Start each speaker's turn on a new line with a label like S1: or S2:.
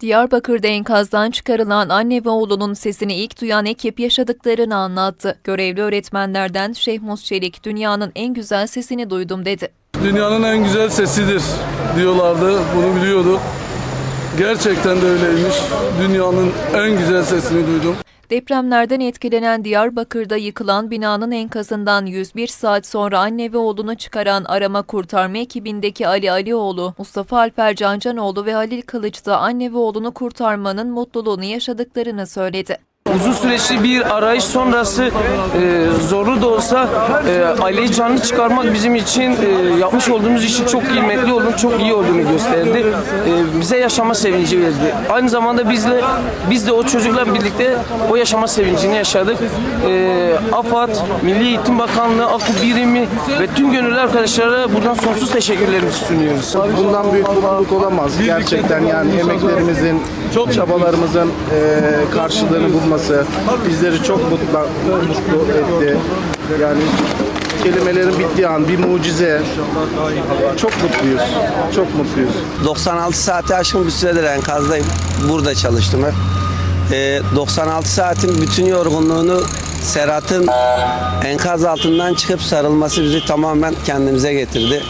S1: Diyarbakır'da enkazdan çıkarılan anne ve oğlunun sesini ilk duyan ekip yaşadıklarını anlattı. Görevli öğretmenlerden Şehmus Çelik, dünyanın en güzel sesini duydum dedi.
S2: Dünyanın en güzel sesidir diyorlardı. Bunu biliyorduk. Gerçekten de öyleymiş. Dünyanın en güzel sesini duydum.
S1: Depremlerden etkilenen Diyarbakır'da yıkılan binanın enkazından 101 saat sonra anne ve oğlunu çıkaran arama kurtarma ekibindeki Ali Alioğlu, Mustafa Alper Cancanoğlu ve Halil Kılıç da anne ve oğlunu kurtarmanın mutluluğunu yaşadıklarını söyledi.
S3: Uzun süreçli bir arayış sonrası e, zorlu da olsa e, aileyi canlı çıkarmak bizim için e, yapmış olduğumuz işin çok kıymetli olduğunu, çok iyi olduğunu gösterdi. E, bize yaşama sevinci verdi. Aynı zamanda bizle biz de o çocukla birlikte o yaşama sevincini yaşadık. E, AFAD, Milli Eğitim Bakanlığı, AKU Birimi ve tüm gönüllü arkadaşlara buradan sonsuz teşekkürlerimizi sunuyoruz.
S4: Bundan büyük mutluluk olamaz. Gerçekten yani emeklerimizin, çabalarımızın eee, karşılığını bulması bizleri çok mutlu, mutlu etti. Yani kelimelerin bittiği an bir mucize. Çok mutluyuz. Çok mutluyuz.
S5: 96 saate aşkın bir süredir enkazdayım. Burada çalıştım hep. Ee, 96 saatin bütün yorgunluğunu Serhat'ın enkaz altından çıkıp sarılması bizi tamamen kendimize getirdi.